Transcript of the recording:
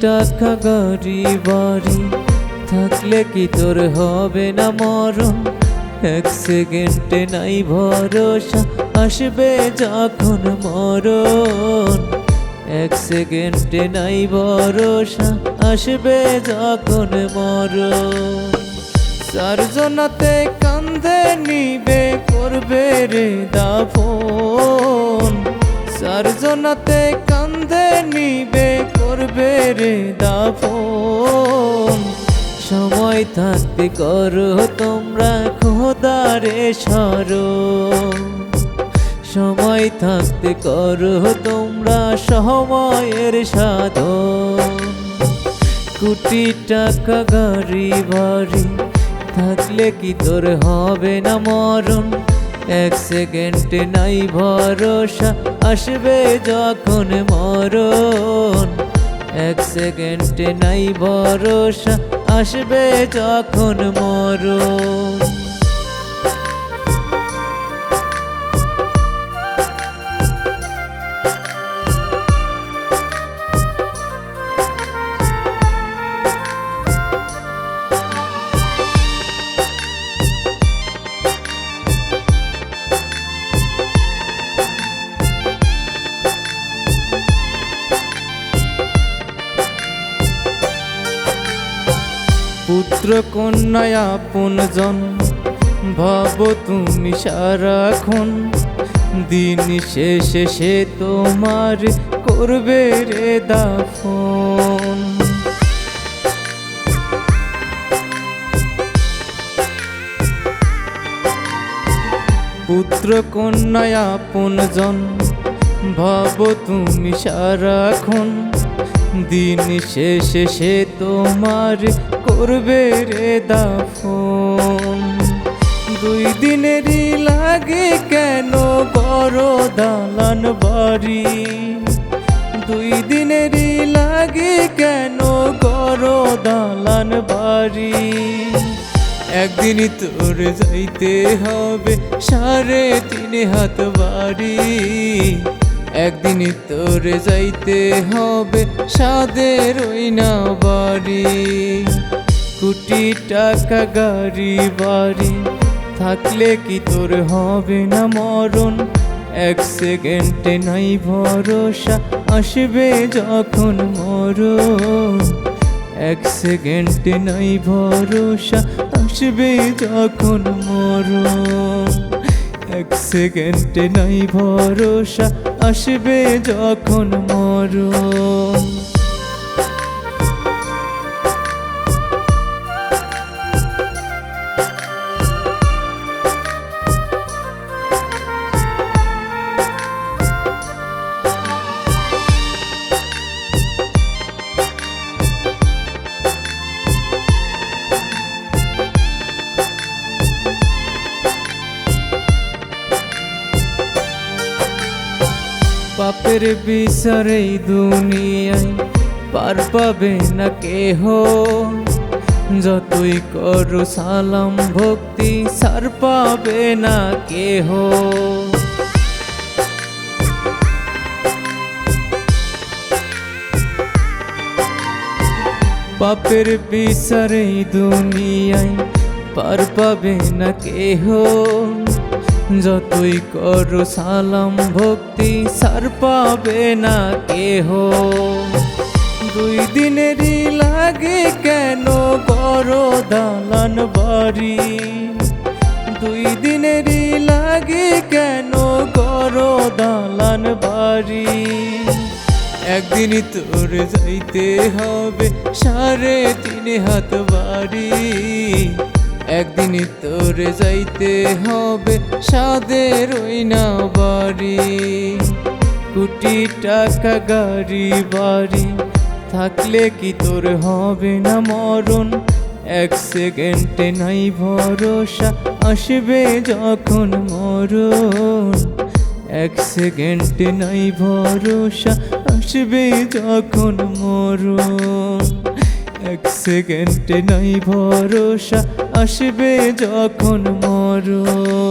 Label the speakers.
Speaker 1: টাকা গাড়ি, বাড়ি? থাকলে কি তোর হবে না মরণ? এক সেকেন্ডে নাই ভরসা, আসবে যখন মরণ। এক সেকেন্ডে নাই ভরসা, আসবে যখন মরণ। সারজনাতে কান্দে নিবে, করবে রে দাফন। সারজনাতে রে দাফন সময় থাকতে করো তোমরা খোদারে স্মরণ সময় থাকতে করো তোমরা সময়ের সাধন কোটি টাকা গাড়ি বাড়ি থাকলে কি তোর হবে না মরণ? এক সেকেন্ডে নাই ভরসা, আসবে যখন মরণ। এক সেকেন্ডে নাই ভরসা আসবে যখন মরণ। পুত্র কন্যায় আপনজন ভাব তুমি সারাক্ষণ। দিন শেষে সে তোমার করবে রে দাফন। পুত্র কন্যায় আপনজন ভাব তুমি সারাক্ষণ। দিন শেষে সে তোমার করবে রে দাফন। দুই দিনেরই লাগে কেন বড় দালান বাড়ি? দুই দিনেরই লাগে কেন গড় দালান বাড়ি? একদিন তোর যাইতে হবে সাড়ে তিন হাত বাড়ি। একদিন তোরে যাইতে হবে সাদের ওই না বাড়ি কোটি টাকা গাড়ি বাড়ি, থাকলে কি তোর হবে না মরণ? এক সেকেন্ডে নাই ভরসা, আসবে যখন মরণ। এক সেকেন্ডে নাই ভরসা, আসবে যখন মরণ। এক সেকেন্ডে নাই ভরসা আসবে যখন মরণ। পাপের বিচারে এই দুনিয়ায় পার পাবে না কেহ। যতই করো সালাম, ভক্তি সার পাবে না কেহ। পাপের বিচারে এই দুনিয়ায় পার পাবে না কেহ। যতই করো সালাম, ভক্তি সার পাবে না কেহ। দুই দিনেরই লাগে কেন করো দালান বাড়ি? দুই দিনেরই লাগে কেন করো দালান বাড়ি? একদিন তোর যাইতে হবে সাড়ে তিন হাত বাড়ি। একদিন তোরে যাইতে হবে সাদের ওই না বাড়ি কোটি টাকা গাড়ি বাড়ি, থাকলে কি তোর হবে না মরণ? এক সেকেন্ডে নাই ভরসা, আসবে যখন মরণ। এক সেকেন্ডে নাই ভরসা, আসবে যখন মরণ। এক সেকেন্ডে নাই ভরসা আসবে যখন মরণ।